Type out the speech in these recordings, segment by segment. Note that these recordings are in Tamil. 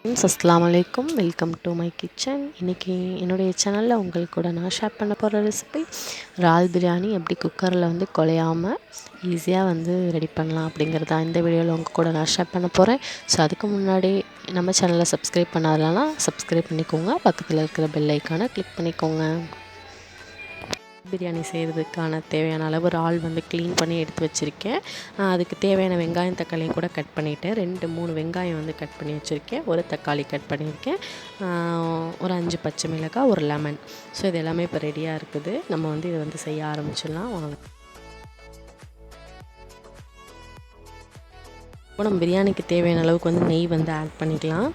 ஃப்ரெண்ட்ஸ் அஸ்லாம் வலைக்கும் வெல்கம் டு மை கிச்சன் இன்றைக்கி என்னுடைய சேனலில் உங்களுக்கு கூட நான் ஷேர் பண்ண போகிற ரெசிபி ரால் பிரியாணி எப்படி குக்கரில் வந்து குலையாமல் ஈஸியாக வந்து ரெடி பண்ணலாம் அப்படிங்கிறதா இந்த வீடியோவில் உங்கள் கூட நான் ஷேர் பண்ண போகிறேன் ஸோ அதுக்கு முன்னாடி நம்ம சேனலை சப்ஸ்கிரைப் பண்ணாதலனா சப்ஸ்கிரைப் பண்ணிக்கோங்க. பக்கத்தில் இருக்கிற பெல் ஐக்கானை கிளிக் பண்ணிக்கோங்க. பிரியாணி செய்கிறதுக்கான தேவையான அளவு இறால் வந்து க்ளீன் பண்ணி எடுத்து வச்சுருக்கேன். அதுக்கு தேவையான வெங்காயம் தக்காளியும் கூட கட் பண்ணிவிட்டேன் ரெண்டு மூணு வெங்காயம் வந்து கட் பண்ணி வச்சுருக்கேன். ஒரு தக்காளி கட் பண்ணியிருக்கேன். ஒரு அஞ்சு பச்சை மிளகாய் ஒரு லெமன் ஸோ இது எல்லாமே இப்போ ரெடியாக இருக்குது. நம்ம வந்து இதை வந்து செய்ய ஆரம்பிச்சிடலாம். வாங்க. இப்போ நம்ம பிரியாணிக்கு தேவையான அளவுக்கு வந்து நெய் வந்து ஆட் பண்ணிக்கலாம்.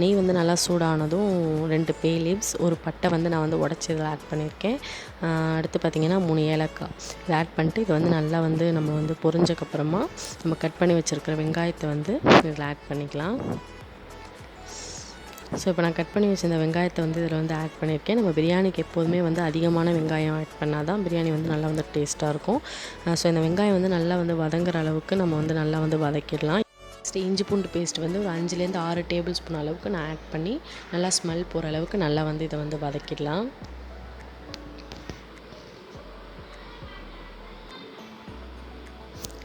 நெய் வந்து நல்லா சூடானதும் ரெண்டு பே லீவ்ஸ் ஒரு பட்டை வந்து நான் வந்து உடச்சி இதில் ஆட் பண்ணியிருக்கேன். அடுத்து பார்த்திங்கன்னா மூணு ஏலக்காய். இதை ஆட் பண்ணிட்டு இது வந்து நல்லா வந்து நம்ம வந்து பொரிஞ்சக்கப்புறமா நம்ம கட் பண்ணி வச்சுருக்கிற வெங்காயத்தை வந்து இதில் ஆட் பண்ணிக்கலாம். ஸோ இப்போ நான் கட் பண்ணி வச்சிருந்த வெங்காயத்தை வந்து இதில் வந்து ஆட் பண்ணியிருக்கேன். நம்ம பிரியாணிக்கு எப்போதுமே வந்து அதிகமான வெங்காயம் ஆட் பண்ணால் தான் பிரியாணி வந்து நல்லா வந்து டேஸ்ட்டாக இருக்கும். ஸோ இந்த வெங்காயம் வந்து நல்லா வந்து வதங்குற அளவுக்கு நம்ம வந்து நல்லா வந்து வதக்கிடலாம். நெக்ஸ்ட்டு இஞ்சி பூண்டு பேஸ்ட் வந்து ஒரு அஞ்சுலேருந்து ஆறு டேபிள் ஸ்பூன் அளவுக்கு நான் ஆட் பண்ணி நல்லா ஸ்மெல் போகிற அளவுக்கு நல்லா வந்து இதை வந்து வதக்கிடலாம்.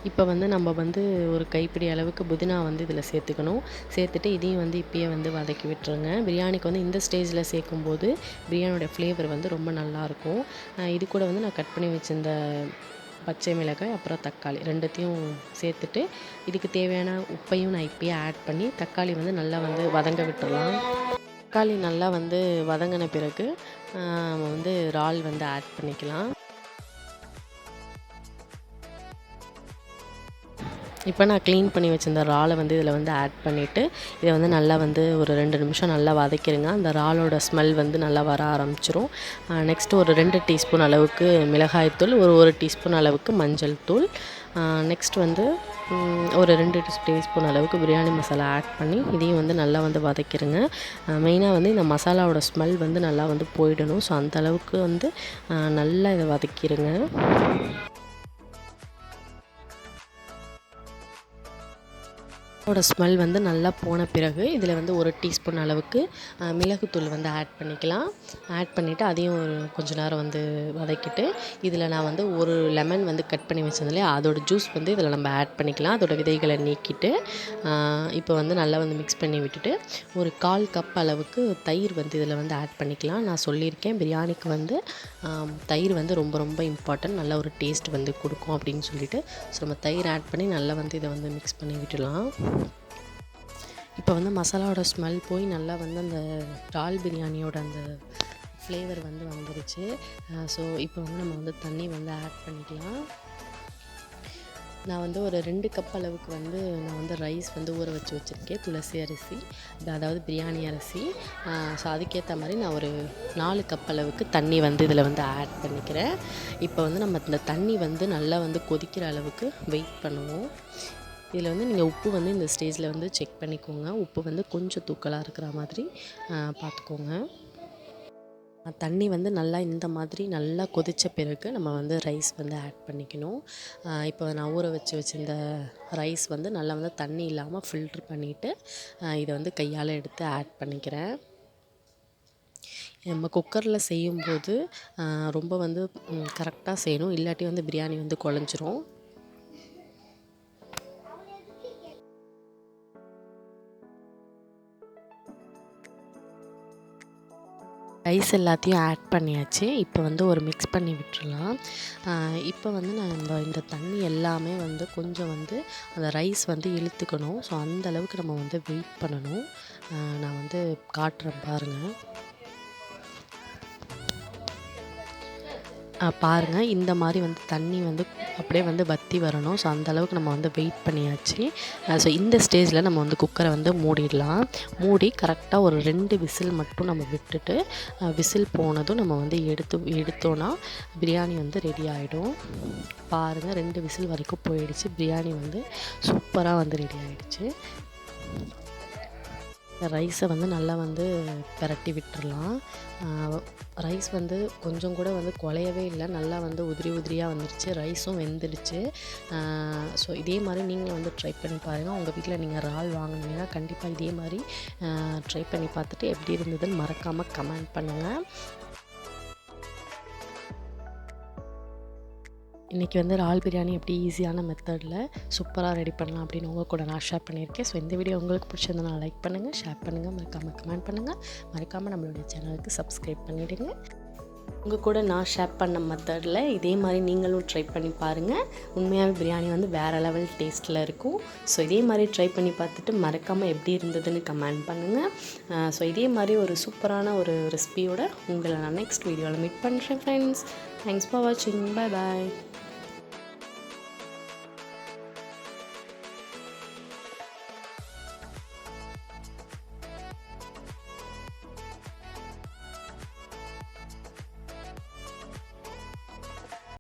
இப்போ வந்து நம்ம வந்து ஒரு கைப்பிடி அளவுக்கு புதினா வந்து இதில் சேர்த்துக்கணும். சேர்த்துட்டு இதையும் வந்து இப்பயே வந்து வதக்கி விட்டுருங்க. பிரியாணிக்கு வந்து இந்த ஸ்டேஜில் சேர்க்கும்போது பிரியாணியோட ஃப்ளேவர் வந்து ரொம்ப நல்லாயிருக்கும். இது கூட வந்து நான் கட் பண்ணி வச்சிருந்த பச்சை மிளகாய் அப்புறம் தக்காளி ரெண்டுத்தையும் சேர்த்துட்டு இதுக்கு தேவையான உப்பையும் நான் இப்போயே ஆட் பண்ணி தக்காளி வந்து நல்லா வந்து வதங்க விட்டுடலாம். தக்காளி நல்லா வந்து வதங்கின பிறகு நம்ம வந்து இறால் வந்து ஆட் பண்ணிக்கலாம். இப்போ நான் க்ளீன் பண்ணி வச்சிருந்த இறாலை வந்து இதில் வந்து ஆட் பண்ணிவிட்டு இதை வந்து நல்லா வந்து ஒரு ரெண்டு நிமிஷம் நல்லா வதக்கிடுங்க அந்த இறாலோட ஸ்மெல் வந்து நல்லா வர ஆரம்பிச்சிரும். நெக்ஸ்ட்டு ஒரு ரெண்டு டீஸ்பூன் அளவுக்கு மிளகாய்த்தூள் ஒரு ஒரு டீஸ்பூன் அளவுக்கு மஞ்சள் தூள். நெக்ஸ்ட் வந்து ஒரு ரெண்டு டீஸ்பூன் அளவுக்கு பிரியாணி மசாலா ஆட் பண்ணி இதையும் வந்து நல்லா வந்து வதக்கிடுங்க மெயினாக வந்து இந்த மசாலாவோட ஸ்மெல் வந்து நல்லா வந்து போயிடணும். ஸோ அந்த அளவுக்கு வந்து நல்லா இதை வதக்கிடுங்க அதோட ஸ்மெல் வந்து நல்லா போன பிறகு இதில் வந்து ஒரு டீஸ்பூன் அளவுக்கு மிளகுத்தூள் வந்து ஆட் பண்ணிக்கலாம். ஆட் பண்ணிவிட்டு அதையும் ஒரு கொஞ்ச நேரம் வந்து வதக்கிட்டு இதில் நான் வந்து ஒரு லெமன் வந்து கட் பண்ணி வச்சதுலேயே அதோட ஜூஸ் வந்து இதில் நம்ம ஆட் பண்ணிக்கலாம். அதோட விதைகளை நீக்கிட்டு இப்போ வந்து நல்லா வந்து மிக்ஸ் பண்ணி விட்டுட்டு ஒரு கால் கப் அளவுக்கு தயிர் வந்து இதில் வந்து ஆட் பண்ணிக்கலாம். நான் சொல்லியிருக்கேன் பிரியாணிக்கு வந்து தயிர் வந்து ரொம்ப ரொம்ப இம்பார்ட்டன்ட் நல்ல ஒரு டேஸ்ட் வந்து கொடுக்கும் அப்படின்னு சொல்லிட்டு. ஸோ நம்ம தயிர் ஆட் பண்ணி நல்லா வந்து இதை வந்து மிக்ஸ் பண்ணி விட்டுடலாம். இப்போ வந்து மசாலாவோட ஸ்மெல் போய் நல்லா வந்து அந்த இறால் பிரியாணியோட அந்த ஃப்ளேவர் வந்து வந்துருச்சு. ஸோ இப்போ வந்து நம்ம வந்து தண்ணி வந்து ஆட் பண்ணிக்கலாம். நான் வந்து ஒரு ரெண்டு கப் அளவுக்கு வந்து நான் வந்து ரைஸ் வந்து ஊற வச்சு வச்சுருக்கேன். துளசி அரிசி அதாவது பிரியாணி அரிசி. ஸோ அதுக்கேற்ற மாதிரி நான் ஒரு நாலு கப் அளவுக்கு தண்ணி வந்து இதில் வந்து ஆட் பண்ணிக்கிறேன். இப்போ வந்து நம்ம இந்த தண்ணி வந்து நல்லா வந்து கொதிக்கிற அளவுக்கு வெயிட் பண்ணுவோம். இதில் வந்து நீங்கள் உப்பு வந்து இந்த ஸ்டேஜில் வந்து செக் பண்ணிக்கோங்க. உப்பு வந்து கொஞ்சம் தூக்கலாக இருக்கிற மாதிரி பார்த்துக்கோங்க. தண்ணி வந்து நல்லா இந்த மாதிரி நல்லா கொதித்த பிறகு நம்ம வந்து ரைஸ் வந்து ஆட் பண்ணிக்கணும். இப்போ நான் ஊற வச்சு வச்சுருந்த ரைஸ் வந்து நல்லா வந்து தண்ணி இல்லாமல் ஃபில்ட்ரு பண்ணிவிட்டு இதை வந்து கையால் எடுத்து ஆட் பண்ணிக்கிறேன். நம்ம குக்கரில் செய்யும்போது ரொம்ப வந்து கரெக்டாக செய்யணும். இல்லாட்டி வந்து பிரியாணி வந்து குழஞ்சிரும். ரைஸ் எல்லாத்தையும் ஆட் பண்ணியாச்சு. இப்போ வந்து ஒரு மிக்ஸ் பண்ணி விட்டுறலாம் இப்போ வந்து நான் இந்த இந்த தண்ணி எல்லாமே வந்து கொஞ்சம் வந்து அந்த ரைஸ் வந்து இழுத்துக்கணும். ஸோ அந்த அளவுக்கு நம்ம வந்து வெயிட் பண்ணணும். நான் வந்து காட்டுறேன் பாருங்கள் பாருங்கள் இந்த மாதிரி வந்து தண்ணி வந்து அப்படியே வந்து வற்றி வரணும். ஸோ அந்தளவுக்கு நம்ம வந்து வெயிட் பண்ணியாச்சு. ஸோ இந்த ஸ்டேஜில் நம்ம வந்து குக்கரை வந்து மூடிடலாம். மூடி கரெக்டாக ஒரு ரெண்டு விசில் மட்டும் நம்ம விட்டுட்டு விசில் போனதும் நம்ம வந்து எடுத்து எடுத்தோன்னா பிரியாணி வந்து ரெடி ஆகிடும் பாருங்கள் ரெண்டு விசில் வரைக்கும் போயிடுச்சு. பிரியாணி வந்து சூப்பராக வந்து ரெடி ஆகிடுச்சு ரைஸை வந்து நல்லா வந்து பிரட்டி விட்டுறலாம். ரைஸ் வந்து கொஞ்சம் கூட வந்து குலையவே இல்லை. நல்லா வந்து உதிரி உதிரியாக வந்துருச்சு. ரைஸும் வெந்துடுச்சு. ஸோ இதே மாதிரி நீங்களும் வந்து ட்ரை பண்ணி பாருங்கள் உங்கள் வீட்டில் நீங்கள் இறால் வாங்கினீங்கன்னா கண்டிப்பாக இதே மாதிரி ட்ரை பண்ணி பார்த்துட்டு எப்படி இருந்ததுன்னு மறக்காமல் கமெண்ட் பண்ணுங்கள் இன்றைக்கி வந்து இறால் பிரியாணி எப்படி ஈஸியான மெத்தடில் சூப்பராக ரெடி பண்ணலாம் அப்படின்னு உங்கள் கூட நான் ஷேர் பண்ணியிருக்கேன். ஸோ இந்த வீடியோ உங்களுக்கு பிடிச்சிருந்தா லைக் பண்ணுங்கள் ஷேர் பண்ணுங்கள் மறக்காமல் கமெண்ட் பண்ணுங்கள் மறக்காமல் நம்மளுடைய சேனலுக்கு சப்ஸ்கிரைப் பண்ணிவிடுங்க உங்கள் கூட நான் ஷேர் பண்ண மெத்தடில் இதே மாதிரி நீங்களும் ட்ரை பண்ணி பாருங்கள் உண்மையாகவே பிரியாணி வந்து வேறு லெவல் டேஸ்ட்டில் இருக்கும். ஸோ இதே மாதிரி ட்ரை பண்ணி பார்த்துட்டு மறக்காமல் எப்படி இருந்ததுன்னு கமெண்ட் பண்ணுங்கள் ஸோ இதே மாதிரி ஒரு சூப்பரான ஒரு ரெசிபியோட உங்களை நான் நெக்ஸ்ட் வீடியோவில் மீட் பண்ணுறேன் ஃப்ரெண்ட்ஸ் தேங்க்ஸ் ஃபார் வாட்சிங் பை பாய்